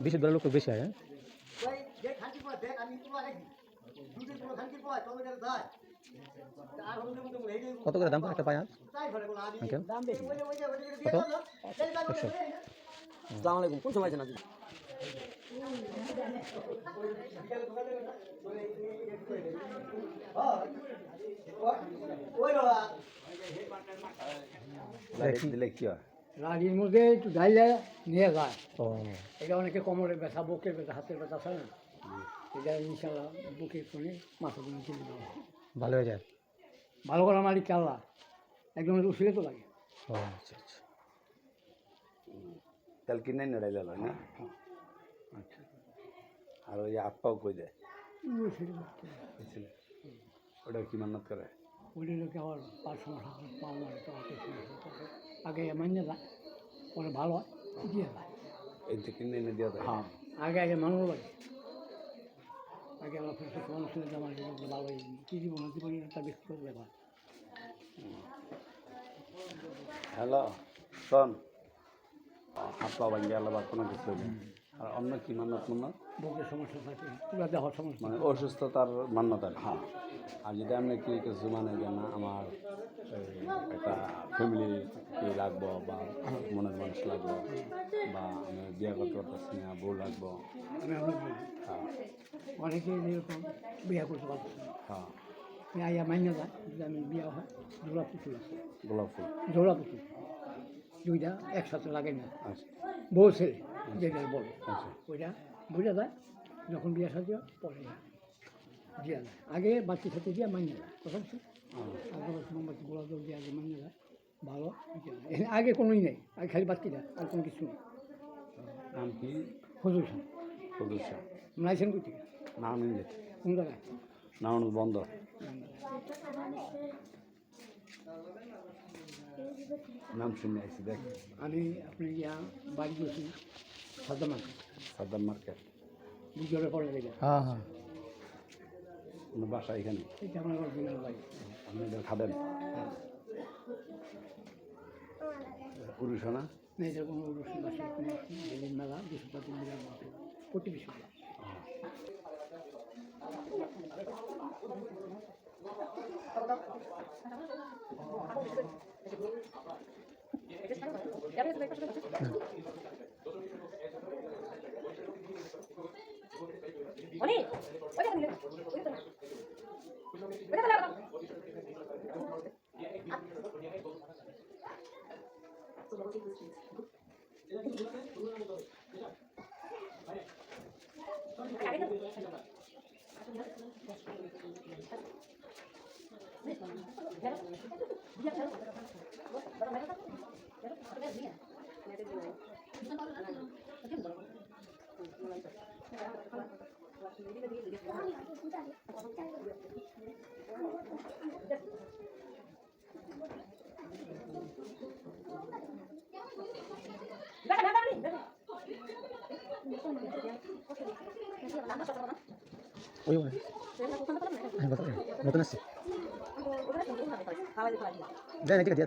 বিশেষ দলের লোক তো বেশি হয় হ্যাঁ ওই যে খানকি পড়া দেখ আমি তোমার দেখি দুটো পুরো খানকি পড়া তবে যেটা যায় আর হলো তুমি তুমি এই যে কত করে দাম একটা পায়া তাই ফলে বলা আমি আঙ্কেল দাম বেশি ওই যে ওই যে ওই যে দিয়ে কত? দাও এই দাম একশো। আসসালামু আলাইকুম কোন সময় আছেন আপনি ওই বাবা দেখি। দিলে কি হয় রাজির মধ্যে একটু ডাইলে নিয়ে যায়। ও এটা অনেকে কোমরে ব্যথা বুকের ব্যথা হাতের ব্যথা আছে না এটা ইনশাল্লাহ বুকের সঙ্গে মাথা কিনে দেওয়া ভালো হয়ে যায় ভালো করা মালিক আল্লাহ। একজনের উসিলে তো লাগে। ও আচ্ছা আচ্ছা। তাহলে কিনে নেড়াই গেল না? আচ্ছা। আর ওই আপ্পাও কই দেয় ওটা কি মান্নত করে ওই লোকে আবার পাঁচ সমস্যা পা মারে তো হাতের সমস্যা। আগে মান্য যায় পরে ভালো হয় দিয়ে যায়। এই কিনে এনে দেওয়া যায়। হ্যাঁ আগে আগে মানুষ লাগে আগে আমরা প্রত্যেক মানুষের জামা কাপড় ভালো কি জীবন হতে পারি ব্যক্তিগত ব্যাপার হ্যালো শোন। ভাঙ্গে আলো বা কোনো কিছু আর অন্য কি মান্নত মান্নত? বুকের সমস্যা থাকে পুরা দেওয়ার সমস্যা মানে অসুস্থতার মান্যতা হ্যাঁ। আর যদি আপনি কি কিছু মানে যে না আমার একটা ফ্যামিলি কি লাগবো বা মনের মানুষ লাগবো বা আমি বিয়ে করতে পারতেছি না বউ লাগবো হ্যাঁ। অনেকে এরকম বিয়ে করতে পারতেছে হ্যাঁ। আইয়া মান্য যায় যদি আমি বিয়ে হয় জোড়া পুতুল আছে। গোলাপ ফুল। জোড়া পুতুল। দুইটা একসাথে লাগে না। আচ্ছা। বউ ছেলে। যেটা বলে। আচ্ছা। ওইটা বোঝা যায় যখন বিয়ে সাথে পরে দিয়া যায় আগে বাচ্চা সাথে দিয়ে মান্য যায় কথা হচ্ছে আগে মোমবাতি গোলা জল দিয়ে আগে মান্য যায় ভালো আগে কোনোই নেই আগে খালি বাচ্চিটা আর কোনো কিছু নেই। নাম কি? হজুর সাহেব সদস্য নাইছেন কই নাম কোন জায়গায়? নাম বন্ধ নাম শুনে আইছি দেখ। আমি আপনি ইয়া বাড়ি গেছি সাদ্দামান সাদ্দাম মার্কেট। বুঝলে পরে গেলে হ্যাঁ হ্যাঁ। কোনো বাসা এখানে? এটা আমার অরিজিনাল বাড়ি। আপনি এটা খাবেন? না? এটা কোনো অনুষ্ঠান বাসে কোনো মেলা 디? 어 Uy, uy. Ay, betul ya. Betul sih. দেন ঠিক আছে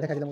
দেখা দিলাম।